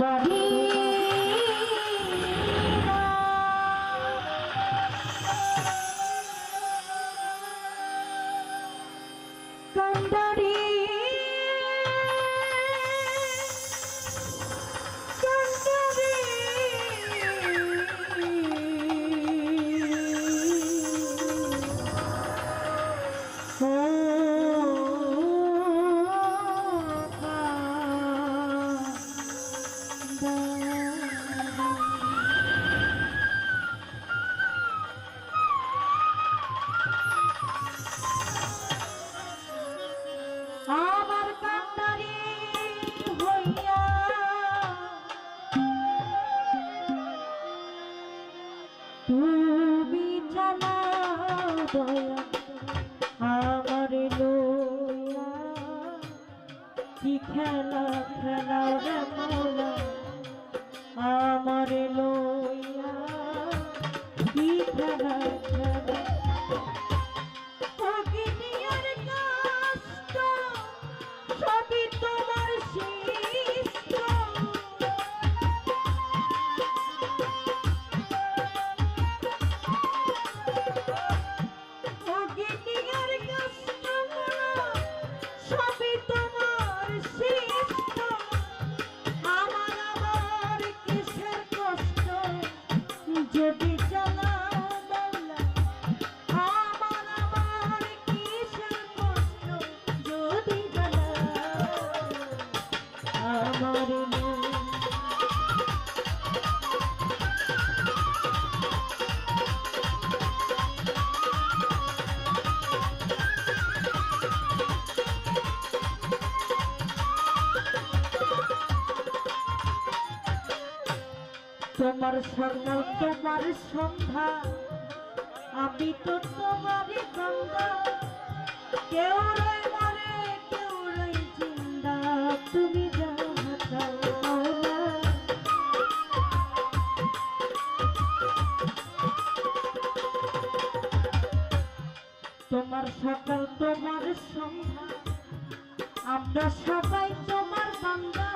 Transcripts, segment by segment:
Bobby. 我 shopping. তোমার সকাল তোমার সন্ধ্যা। আমি তো তোমারই গঙ্গা কেউ মরে, কেউ চিন্তা তুমি তোমার সকাল, তোমার সন্ধ্যা। আমরা সবাই তোমার বান্দা।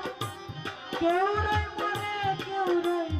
কেউ রই মরে, কেউ রই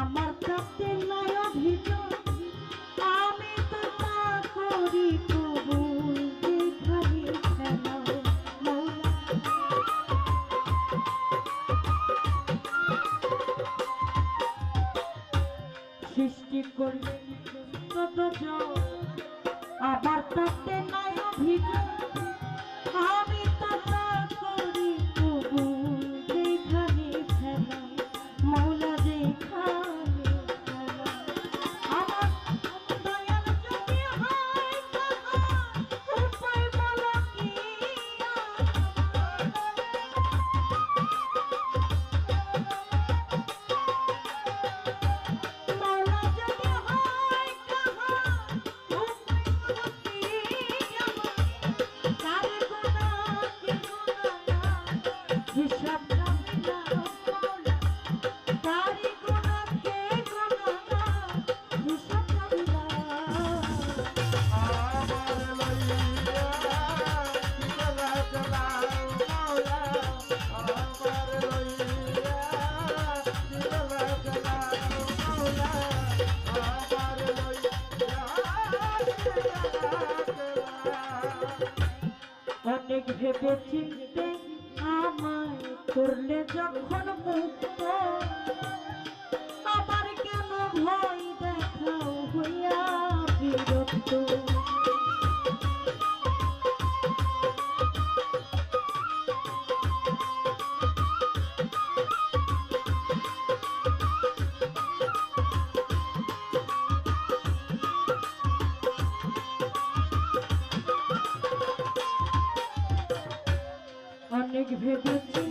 আমার তাতে নয় অভিজ্ঞ অনেক ভেবে চিনতে আমায় করলে যখন মুক্ত Hey, hey.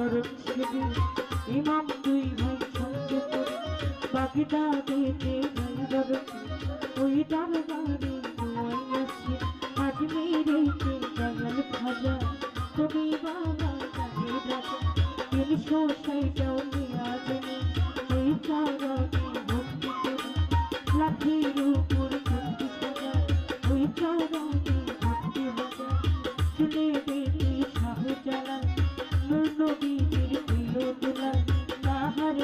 চরণ সেবে ইমাম দুই ভাই সঙ্গে করে পাখিটা দিতে ভাই ওই ডাল বাড়ি তোমায় আসে আজ মেরে বাঙাল ভাজা। তুমি বাবা কাজে রাখা তিনি সোসাইটাও নিয়ে আসেনি ওই চারাকে ভক্তি করে লাঠির উপর ভক্তি সাজা। ওই চারাকে ভক্তি হাজা শুনে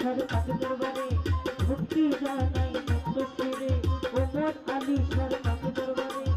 সরে কাকে দরবারে ভক্তি জানাই মুক্ত সেরে ওমর আলী সরে দরবারে